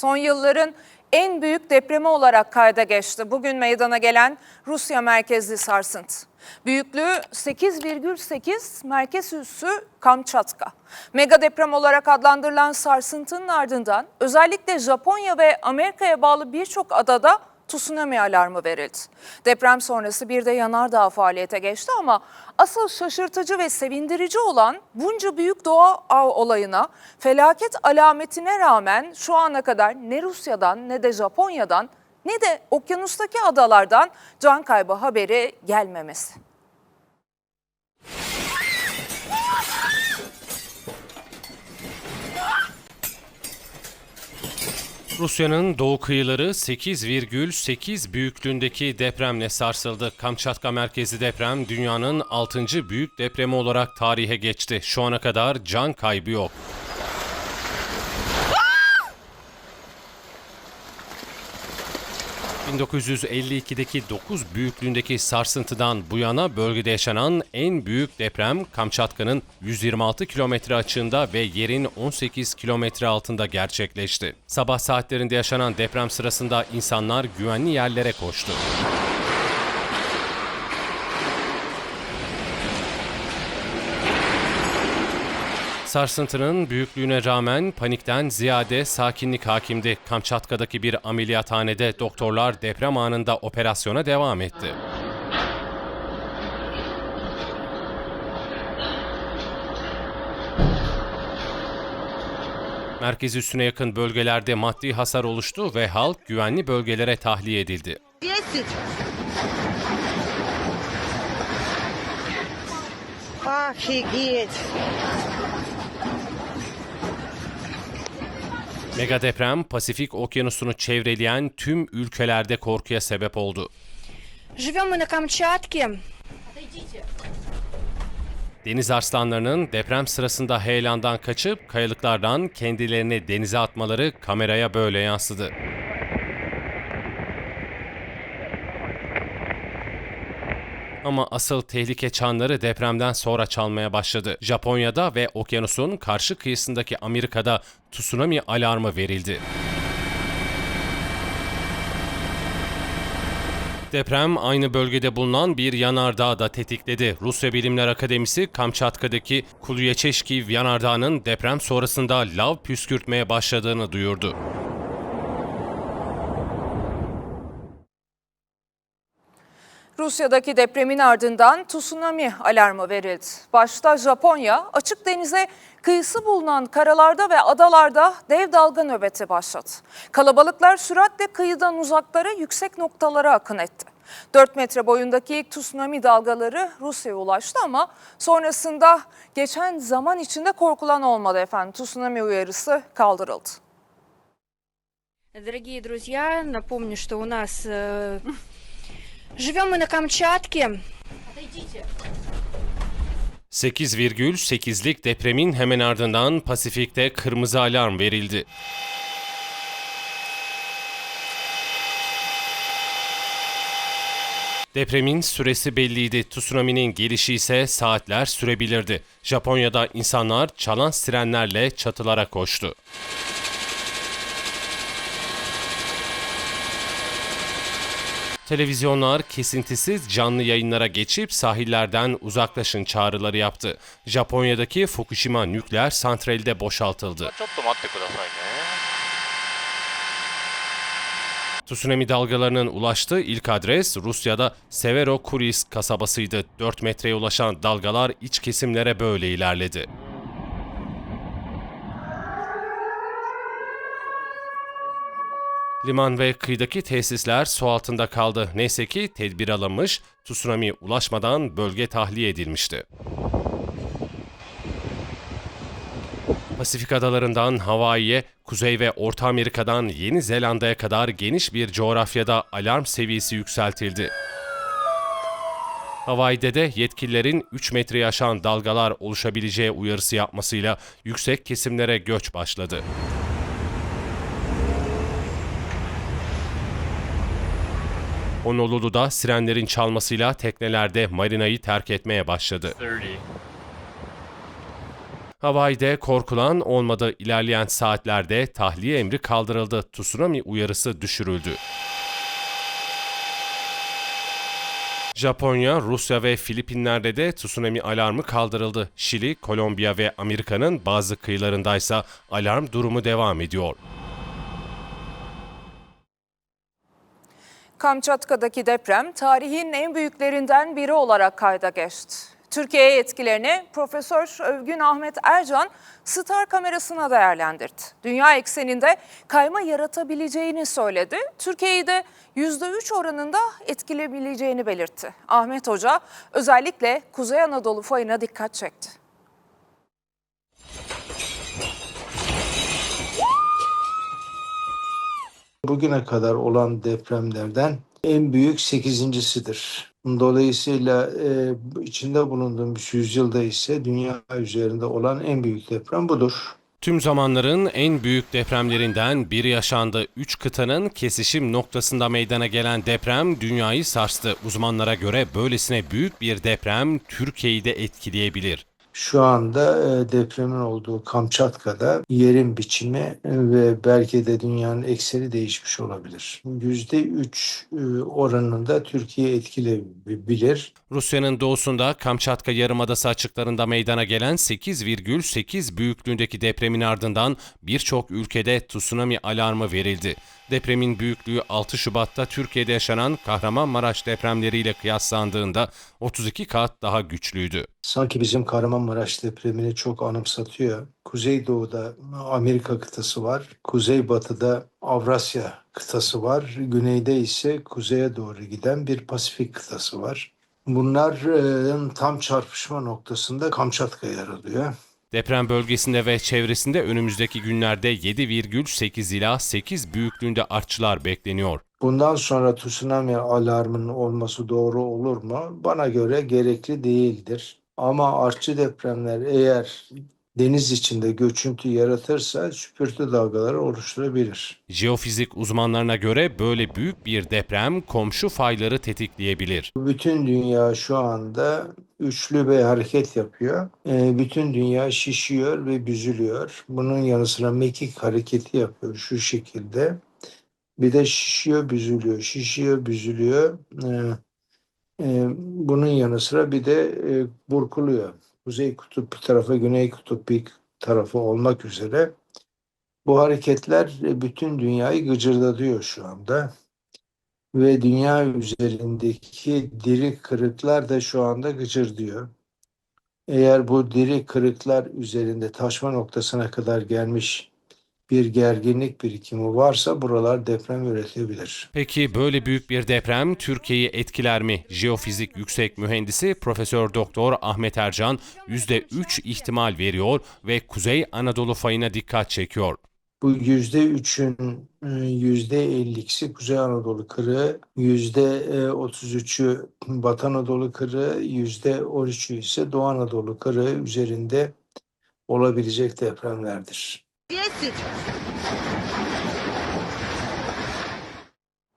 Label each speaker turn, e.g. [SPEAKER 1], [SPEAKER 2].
[SPEAKER 1] son yılların en büyük depremi olarak kayda geçti. Bugün meydana gelen Rusya merkezli sarsıntı. Büyüklüğü 8,8 merkez üssü Kamçatka. Mega deprem olarak adlandırılan sarsıntının ardından özellikle Japonya ve Amerika'ya bağlı birçok adada tsunami alarmı verildi. Deprem sonrası bir de yanardağ faaliyete geçti ama asıl şaşırtıcı ve sevindirici olan bunca büyük doğa olayına felaket alametine rağmen şu ana kadar ne Rusya'dan ne de Japonya'dan ne de okyanustaki adalardan can kaybı haberi gelmemesi.
[SPEAKER 2] Rusya'nın doğu kıyıları 8,8 büyüklüğündeki depremle sarsıldı. Kamçatka merkezi deprem dünyanın 6. büyük depremi olarak tarihe geçti. Şu ana kadar can kaybı yok. ...1952'deki 9 büyüklüğündeki sarsıntıdan bu yana bölgede yaşanan en büyük deprem Kamçatka'nın 126 kilometre açığında ve yerin 18 kilometre altında gerçekleşti. Sabah saatlerinde yaşanan deprem sırasında insanlar güvenli yerlere koştu. Sarsıntının büyüklüğüne rağmen panikten ziyade sakinlik hakimdi. Kamçatka'daki bir ameliyathanede doktorlar deprem anında operasyona devam etti. Merkez üstüne yakın bölgelerde maddi hasar oluştu ve halk güvenli bölgelere tahliye edildi.
[SPEAKER 3] Yesin. Bak.
[SPEAKER 2] Mega deprem Pasifik Okyanusu'nu çevreleyen tüm ülkelerde korkuya sebep oldu. Deniz arslanlarının deprem sırasında heyelandan kaçıp kayalıklardan kendilerini denize atmaları kameraya böyle yansıdı. Ama asıl tehlike çanları depremden sonra çalmaya başladı. Japonya'da ve okyanusun karşı kıyısındaki Amerika'da tsunami alarmı verildi. Deprem aynı bölgede bulunan bir yanardağı da tetikledi. Rusya Bilimler Akademisi Kamçatka'daki Kuluyeçeşkiv yanardağının deprem sonrasında lav püskürtmeye başladığını duyurdu.
[SPEAKER 1] Rusya'daki depremin ardından tsunami alarmı verildi. Başta Japonya açık denize kıyısı bulunan karalarda ve adalarda dev dalga nöbeti başladı. Kalabalıklar süratle kıyıdan uzaklara yüksek noktalara akın etti. 4 metre boyundaki ilk tsunami dalgaları Rusya'ya ulaştı ama sonrasında geçen zaman içinde korkulan olmadı efendim. Tsunami uyarısı kaldırıldı.
[SPEAKER 4] Дорогие друзья, напомню, что у нас э, живем мы на Камчатке.
[SPEAKER 2] 8,8'lik depremin hemen ardından Pasifik'te kırmızı alarm verildi. Depremin süresi belliydi. Tsunami'nin gelişi ise saatler sürebilirdi. Japonya'da insanlar çalan sirenlerle çatılara koştu. Televizyonlar kesintisiz canlı yayınlara geçip sahillerden uzaklaşın çağrıları yaptı. Japonya'daki Fukushima nükleer santrali de boşaltıldı. Tsunami dalgalarının ulaştığı ilk adres Rusya'da Severokuris kasabasıydı. 4 metreye ulaşan dalgalar iç kesimlere böyle ilerledi. Liman ve kıyıdaki tesisler su altında kaldı. Neyse ki tedbir alınmış, tsunami ulaşmadan bölge tahliye edilmişti. Pasifik adalarından Hawaii'ye, Kuzey ve Orta Amerika'dan Yeni Zelanda'ya kadar geniş bir coğrafyada alarm seviyesi yükseltildi. Hawaii'de de yetkililerin 3 metreyi aşan dalgalar oluşabileceği uyarısı yapmasıyla yüksek kesimlere göç başladı. Honolulu'da sirenlerin çalmasıyla teknelerde marinayı terk etmeye başladı.
[SPEAKER 5] 30.
[SPEAKER 2] Hawaii'de korkulan olmadı ilerleyen saatlerde tahliye emri kaldırıldı. Tsunami uyarısı düşürüldü. Japonya, Rusya ve Filipinler'de de tsunami alarmı kaldırıldı. Şili, Kolombiya ve Amerika'nın bazı kıyılarındaysa alarm durumu devam ediyor.
[SPEAKER 1] Kamçatka'daki deprem tarihin en büyüklerinden biri olarak kayda geçti. Türkiye'ye etkilerini Profesör Övgün Ahmet Ercan Star kamerasına değerlendirdi. Dünya ekseninde kayma yaratabileceğini söyledi. Türkiye'yi de %3 oranında etkileyebileceğini belirtti. Ahmet Hoca özellikle Kuzey Anadolu fayına dikkat çekti.
[SPEAKER 5] Bugüne kadar olan depremlerden en büyük sekizincisidir. Dolayısıyla e, içinde bulunduğumuz yüzyılda ise dünya üzerinde olan en büyük deprem budur.
[SPEAKER 2] Tüm zamanların en büyük depremlerinden biri yaşandı. Üç kıtanın kesişim noktasında meydana gelen deprem dünyayı sarstı. Uzmanlara göre böylesine büyük bir deprem Türkiye'yi de etkileyebilir.
[SPEAKER 5] Şu anda e, depremin olduğu Kamçatka'da yerin biçimi ve belki de dünyanın ekseni değişmiş olabilir. %3 e, oranında Türkiye etkileyebilir.
[SPEAKER 2] Rusya'nın doğusunda Kamçatka Yarımadası açıklarında meydana gelen 8,8 büyüklüğündeki depremin ardından birçok ülkede tsunami alarmı verildi. Depremin büyüklüğü 6 Şubat'ta Türkiye'de yaşanan Kahramanmaraş depremleriyle kıyaslandığında 32 kat daha güçlüydü.
[SPEAKER 5] Sanki bizim Kahramanmaraş depremini çok anımsatıyor. Kuzeydoğu'da Amerika kıtası var. Kuzeybatıda Avrasya kıtası var. Güneyde ise kuzeye doğru giden bir Pasifik kıtası var. Bunların tam çarpışma noktasında Kamçatka yer alıyor.
[SPEAKER 2] Deprem bölgesinde ve çevresinde önümüzdeki günlerde 7,8 ila 8 büyüklüğünde artçılar bekleniyor.
[SPEAKER 5] Bundan sonra tsunami alarmının olması doğru olur mu? Bana göre gerekli değildir. Ama artçı depremler eğer deniz içinde göçüntü yaratırsa süpürtü dalgaları oluşturabilir.
[SPEAKER 2] Jeofizik uzmanlarına göre böyle büyük bir deprem komşu fayları tetikleyebilir.
[SPEAKER 5] Bütün dünya şu anda üçlü bir hareket yapıyor. Ee, bütün dünya şişiyor ve büzülüyor. Bunun yanı sıra mekik hareketi yapıyor şu şekilde. Bir de şişiyor, büzülüyor, şişiyor, büzülüyor. E, bunun yanı sıra bir de e, burkuluyor. Kuzey kutup bir tarafa, güney kutup bir tarafı olmak üzere. Bu hareketler e, bütün dünyayı gıcırdatıyor şu anda ve dünya üzerindeki diri kırıklar da şu anda gıcırdıyor. Eğer bu diri kırıklar üzerinde taşma noktasına kadar gelmiş bir gerginlik birikimi varsa buralar deprem üretebilir.
[SPEAKER 2] Peki böyle büyük bir deprem Türkiye'yi etkiler mi? Jeofizik yüksek mühendisi Profesör Doktor Ahmet Ercan %3 ihtimal veriyor ve Kuzey Anadolu fayına dikkat çekiyor.
[SPEAKER 5] Bu yüzde üçün e, yüzde elliksi Kuzey Anadolu kırığı, yüzde e, otuz üçü Batı Anadolu kırığı, yüzde on üçü ise Doğu Anadolu kırığı üzerinde olabilecek depremlerdir.
[SPEAKER 3] 10.